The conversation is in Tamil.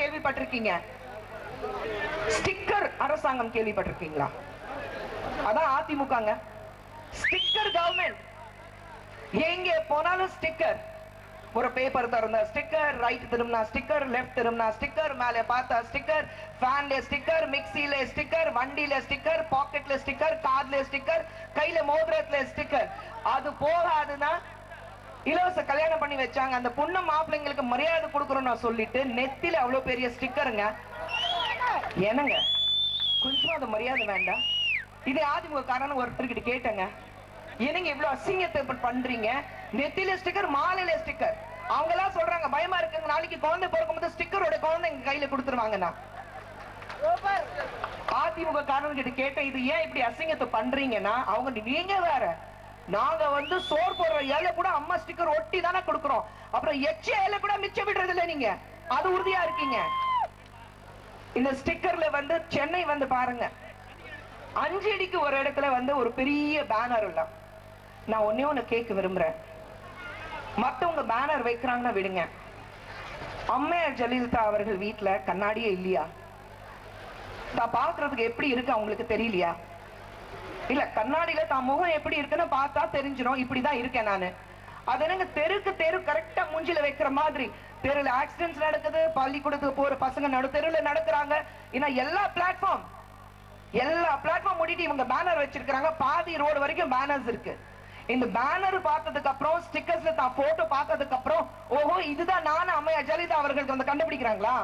கேள்விப்பட்டிருக்கீங்க. ஸ்டிக்கர் அரசாங்கம் கேள்விப்பட்டிருக்கீங்களா? அதான் அதிமுகங்க. ஸ்டிக்கர் கவர்மெண்ட் எங்கே போனாலும் ஸ்டிக்கர் ஒரு பேப்பர் திறந்த ஸ்டிக்கர் ரைட் திரும்பினா ஸ்டிக்கர் லெஃப்ட் திரும்பினா ஸ்டிக்கர் மேலே பார்த்தா ஸ்டிக்கர் ஃபேன்ல ஸ்டிக்கர் மிக்சியில ஸ்டிக்கர் வண்டியில ஸ்டிக்கர் பாக்கெட்ல ஸ்டிக்கர் கார்ல ஸ்டிக்கர் கையில மோதிரத்துல ஸ்டிக்கர் அது போகாதுன்னா இலவச கல்யாணம் பண்ணி வச்சாங்க. அந்த பொண்ணு மாப்பிள்ளைங்களுக்கு மரியாதை கொடுக்கறோம் நான் சொல்லிட்டு நெத்தில அவ்வளவு பெரிய ஸ்டிக்கருங்க. என்னங்க? கொஞ்சம் அந்த மரியாதை வேண்டாம். இதே அதிமுக ஒருத்தர் ஒருத்தர்கிட்ட கேட்டேங்க. என்னங்க இவ்வளவு அசிங்கத்தை பண்றீங்க? நெத்தில ஸ்டிக்கர் மாலையில ஸ்டிக்கர். அவங்க எல்லாம் சொல்றாங்க பயமா இருக்குங்க. நாளைக்கு குழந்தை பிறக்கும்போது ஸ்டிக்கரோட குழந்தை எங்க கையில கொடுத்துருவாங்கண்ணா. அதிமுக காரன் கிட்ட கேட்டேன் இது ஏன் இப்படி அசிங்கத்தை பண்றீங்கன்னா அவங்க நீங்க வேற நாங்க வந்து சோர் போடுற இலை கூட அம்மா ஸ்டிக்கர் ஒட்டி தானே கொடுக்குறோம். அப்புறம் எச்ச ஏழை கூட மிச்சம் விடுறது இல்ல நீங்க. அது உறுதியா இருக்கீங்க. இந்த ஸ்டிக்கர்ல வந்து சென்னை வந்து பாருங்க. அஞ்சு அடிக்கு ஒரு இடத்துல வந்து ஒரு பெரிய பேனர் இல்ல நான் ஒன்னே ஒண்ணு கேட்க விரும்புறேன். மத்தவங்க பேனர் வைக்கிறாங்கன்னா விடுங்க. அம்மையார் ஜெயலலிதா அவர்கள் வீட்டுல கண்ணாடியே இல்லையா? நான் பாக்குறதுக்கு எப்படி இருக்கு அவங்களுக்கு தெரியலையா? இல்ல கண்ணாடியில தான் முகம் எப்படி இருக்குன்னு பார்த்தா தெரிஞ்சிடும் இப்படிதான் இருக்கேன் நானு. அது என்னங்க தெருக்கு தெரு கரெக்டா மூஞ்சில வைக்கிற மாதிரி. தெருல ஆக்சிடென்ட்ஸ் நடக்குது பள்ளிக்கூடத்துக்கு போற பசங்க நடு தெருல நடக்கிறாங்க. ஏன்னா எல்லா பிளாட்ஃபார்ம் எல்லா பிளாட்ஃபார்ம் முடிட்டு இவங்க பேனர் வச்சிருக்காங்க பாதி ரோடு வரைக்கும் பேனர்ஸ் இருக்கு. இந்த பேனர் பார்த்ததுக்கு அப்புறம் ஸ்டிக்கர்ஸ்ல தான் போட்டோ பார்த்ததுக்கு அப்புறம் ஓஹோ இதுதான் நானும் அம்மையா ஜலிதா அவர்களுக்கு வந்து கண்டுபிடிக்கிறாங்களா?